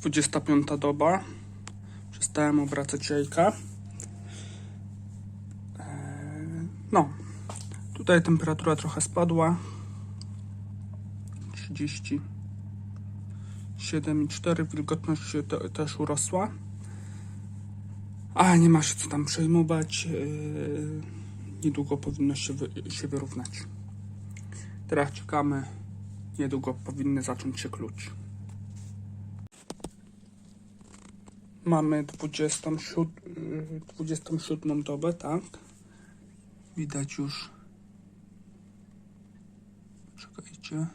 25 doba. Przestałem obracać jajka. Eee, No, tutaj temperatura trochę spadła. 37,4 wilgotność się te, też urosła. A nie ma się co tam przejmować. Eee, Niedługo powinno się, wy, się wyrównać. Teraz czekamy. Niedługo powinny zacząć się kluć. Mamy 27, y, 27 dobę, tak? Widać już. Czekajcie.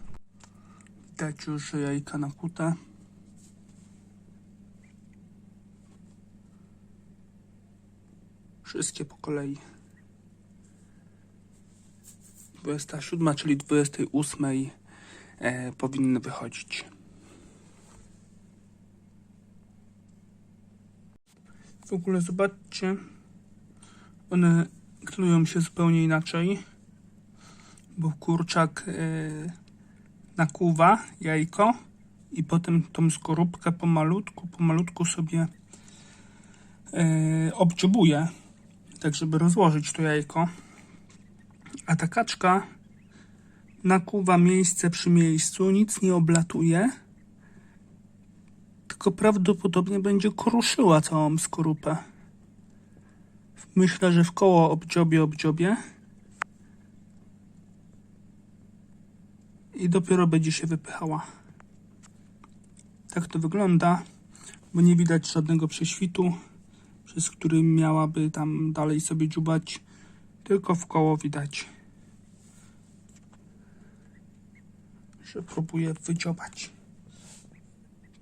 Widać już jajka nakute. Wszystkie po kolei. 27, czyli 28 e, powinny wychodzić. W ogóle zobaczcie, one klują się zupełnie inaczej, bo kurczak e, nakuwa jajko i potem tą skorupkę pomalutku, pomalutku sobie obdziobuje, tak żeby rozłożyć to jajko. A ta kaczka nakuwa miejsce przy miejscu, nic nie oblatuje, tylko prawdopodobnie będzie kruszyła całą skorupę. Myślę, że w koło obdziobie, obdziobie. I dopiero będzie się wypychała. Tak to wygląda, bo nie widać żadnego prześwitu, przez który miałaby tam dalej sobie dziubać, tylko w koło widać, że próbuje wydziobać.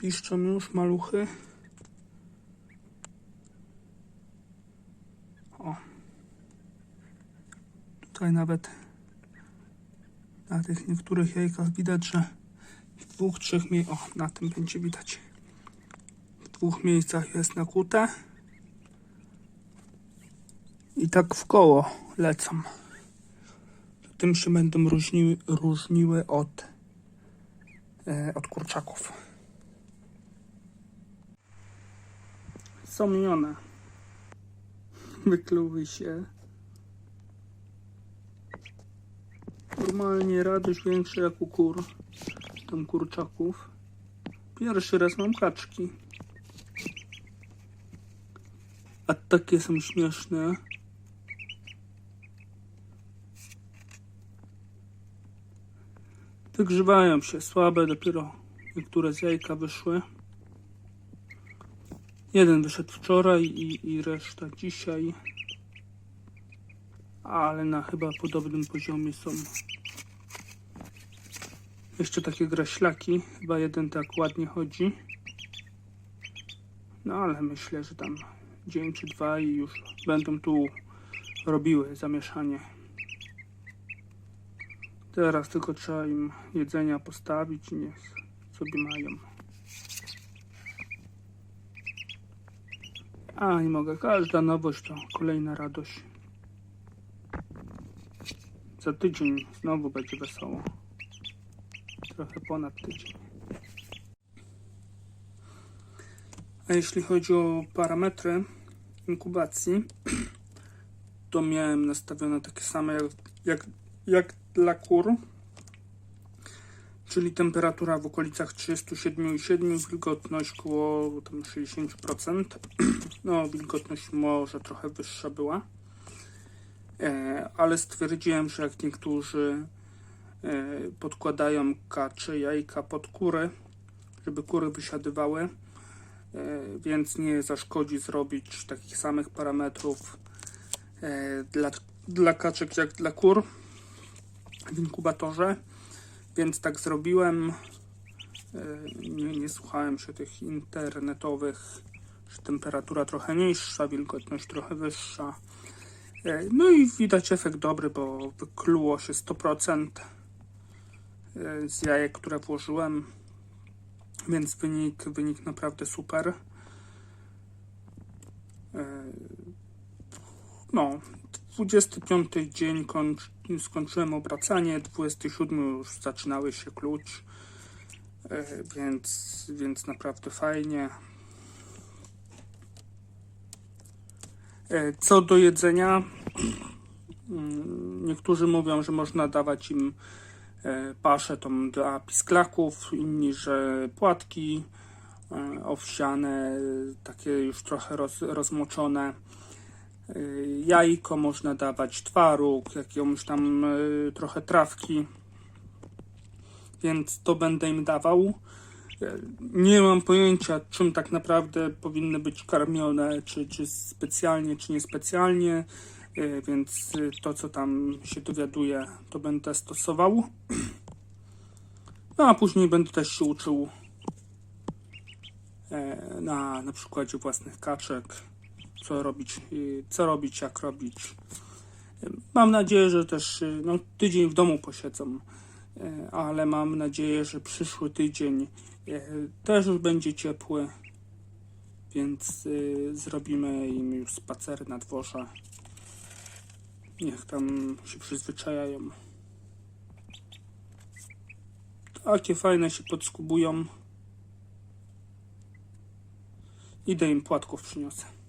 Piszczą już maluchy. O. Tutaj nawet na tych niektórych jajkach widać, że w dwóch, trzech miejscach, o, na tym będzie widać. W dwóch miejscach jest nakute. I tak w koło lecą. Tym się będą różniły, różniły od, e, od kurczaków. Są mione. Wykluły się. Normalnie radość większa jak u kur. Tam kurczaków. Pierwszy raz mam kaczki. A takie są śmieszne. Wygrzewają się, słabe dopiero niektóre z jajka wyszły. Jeden wyszedł wczoraj i, i reszta dzisiaj. Ale na chyba podobnym poziomie są. Jeszcze takie graślaki. Chyba jeden tak ładnie chodzi. No ale myślę, że tam dzień czy dwa i już będą tu robiły zamieszanie. Teraz tylko trzeba im jedzenia postawić i niech sobie mają. A, nie mogę. Każda nowość to kolejna radość. Za tydzień znowu będzie wesoło. Trochę ponad tydzień. A jeśli chodzi o parametry inkubacji, to miałem nastawione takie same jak, jak, jak dla kur, czyli temperatura w okolicach 37,7, wilgotność około tam 60%. No, wilgotność może trochę wyższa była, e, ale stwierdziłem, że jak niektórzy e, podkładają kacze, jajka pod kury, żeby kury wysiadywały, e, więc nie zaszkodzi zrobić takich samych parametrów dla, dla kaczek jak dla kur w inkubatorze, więc tak zrobiłem. E, Nie, nie słuchałem się tych internetowych, że temperatura trochę niższa, wilgotność trochę wyższa. E, No i widać efekt dobry, bo wykluło się 100% e, z jajek, które włożyłem, więc wynik, wynik naprawdę super. No, 25 dzień kończ, skończyłem obracanie, 27 już zaczynały się kluć. E, Więc, więc naprawdę fajnie. E, Co do jedzenia, mm, niektórzy mówią, że można dawać im e, paszę tą dla pisklaków, inni, że płatki owsiane, takie już trochę roz, rozmoczone. E, Jajko można dawać, twaróg, jakąś tam e, trochę trawki, więc to będę im dawał. E, Nie mam pojęcia, czym tak naprawdę powinny być karmione, czy, czy specjalnie, czy niespecjalnie, więc to, co tam się dowiaduję, to będę stosował. No a później będę też się uczył na, na przykładzie własnych kaczek, co robić, e, co robić, jak robić. Mam nadzieję, że też e, no, tydzień w domu posiedzą, e, ale mam nadzieję, że przyszły tydzień też już będzie ciepły, więc zrobimy im już spacery na dworze. Niech tam się przyzwyczajają. Takie fajne się podskubują. Idę im płatków przyniosę.